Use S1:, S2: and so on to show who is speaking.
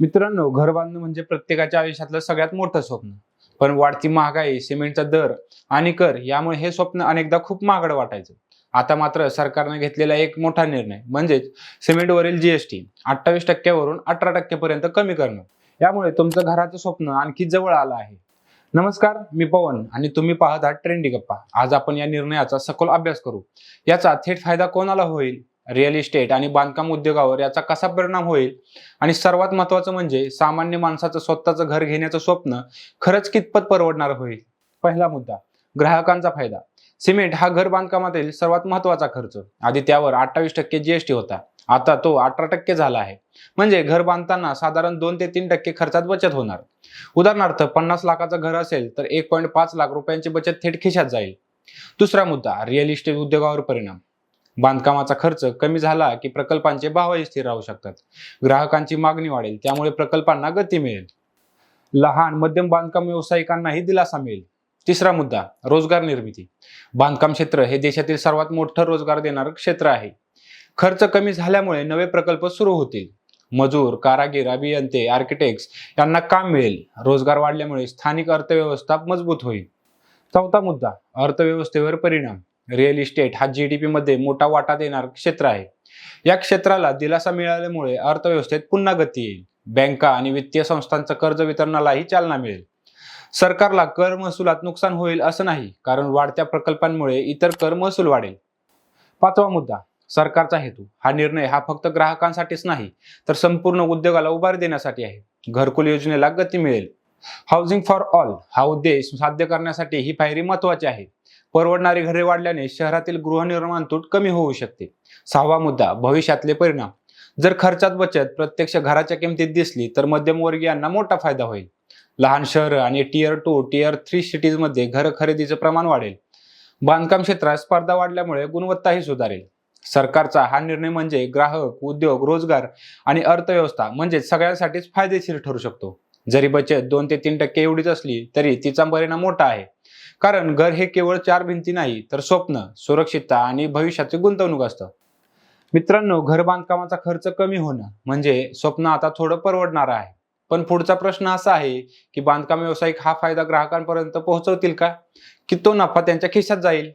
S1: मित्रांनो घर बांधणं म्हणजे प्रत्येकाच्या आयुष्यातलं सगळ्यात मोठं स्वप्न. पण वाढती महागाई सिमेंटचा दर आणि कर यामुळे हे स्वप्न अनेकदा खूप महागड वाटायचं. आता मात्र सरकारने घेतलेला एक मोठा निर्णय म्हणजेच सिमेंटवरील जीएसटी अठ्ठावीस टक्क्यावरून अठरा टक्क्यापर्यंत कमी करणं. यामुळे तुमचं घराचं स्वप्न आणखी जवळ आलं आहे. नमस्कार मी पवन आणि तुम्ही पाहत आहात ट्रेंडी गप्पा. आज आपण या निर्णयाचा सखोल अभ्यास करू. याचा थेट फायदा कोणाला होईल? रिअल इस्टेट आणि बांधकाम उद्योगावर याचा कसा परिणाम होईल? आणि सर्वात महत्वाचं म्हणजे सामान्य माणसाचं स्वतःचं घर घेण्याचं स्वप्न खरंच कितपत परवडणार होईल? पहिला मुद्दा ग्राहकांचा फायदा. सिमेंट हा घर बांधकामातील सर्वात महत्त्वाचा खर्च. आधी त्यावर अठ्ठावीस टक्के जीएसटी होता. आता तो अठरा टक्के झाला आहे. म्हणजे घर बांधताना साधारण दोन ते तीन टक्के खर्चात बचत होणार. उदाहरणार्थ पन्नास लाखाचं घर असेल तर एक पॉईंट पाच लाख रुपयांची बचत थेट खिशात जाईल. दुसरा मुद्दा रिअल इस्टेट उद्योगावर परिणाम. बांधकामाचा खर्च कमी झाला की प्रकल्पांचे भावही स्थिर राहू शकतात. ग्राहकांची मागणी वाढेल त्यामुळे प्रकल्पांना गती मिळेल. लहान मध्यम बांधकाम व्यावसायिकांनाही दिलासा मिळेल. तिसरा मुद्दा रोजगार निर्मिती. बांधकाम क्षेत्र हे देशातील सर्वात मोठं रोजगार देणारं क्षेत्र आहे. खर्च कमी झाल्यामुळे नवे प्रकल्प सुरू होतील. मजूर कारागीर अभियंते आर्किटेक्ट्स यांना काम मिळेल. रोजगार वाढल्यामुळे स्थानिक अर्थव्यवस्था मजबूत होईल. चौथा मुद्दा अर्थव्यवस्थेवर परिणाम. रिअल इस्टेट हा जी डी पीमध्ये मोठा वाटा देणार क्षेत्र आहे. या क्षेत्राला दिलासा मिळाल्यामुळे अर्थव्यवस्थेत पुन्हा गती येईल. बँका आणि वित्तीय संस्थांचं कर्ज वितरणालाही चालना मिळेल. सरकारला कर महसुलात नुकसान होईल असं नाही कारण वाढत्या प्रकल्पांमुळे इतर कर महसूल वाढेल. पाचवा मुद्दा सरकारचा हेतू. हा निर्णय हा फक्त ग्राहकांसाठीच नाही तर संपूर्ण उद्योगाला उभारी देण्यासाठी आहे. घरकुल योजनेला गती मिळेल. हाऊसिंग फॉर ऑल हा उद्देश साध्य करण्यासाठी ही पायरी महत्वाची आहे. परवडणारी घरे वाढल्याने शहरातील गृहनिर्माण तूट कमी होऊ शकते. सहावा मुद्दा भविष्यातले परिणाम. जर खर्चात बचत प्रत्यक्ष घराच्या किमतीत दिसली तर मध्यमवर्गीयांना मोठा फायदा होईल. लहान शहरं आणि टियर टू टियर थ्री सिटीजमध्ये घर खरेदीचं प्रमाण वाढेल. बांधकाम क्षेत्रात स्पर्धा वाढल्यामुळे गुणवत्ताही सुधारेल. सरकारचा हा निर्णय म्हणजे ग्राहक उद्योग रोजगार आणि अर्थव्यवस्था म्हणजे सगळ्यांसाठीच फायदेशीर ठरू शकतो. जरी बचत दोन ते तीन टक्के एवढीच असली तरी तिचा परिणाम मोठा आहे. कारण घर हे केवळ चार भिंती नाही तर स्वप्न सुरक्षितता आणि भविष्याची गुंतवणूक असतं. मित्रांनो घर बांधकामाचा खर्च कमी होणं म्हणजे स्वप्न आता थोडं परवडणार आहे. पण पुढचा प्रश्न असा आहे की बांधकाम व्यावसायिक हा फायदा ग्राहकांपर्यंत पोहोचवतील का? की तो नफा त्यांच्या खिशात जाईल?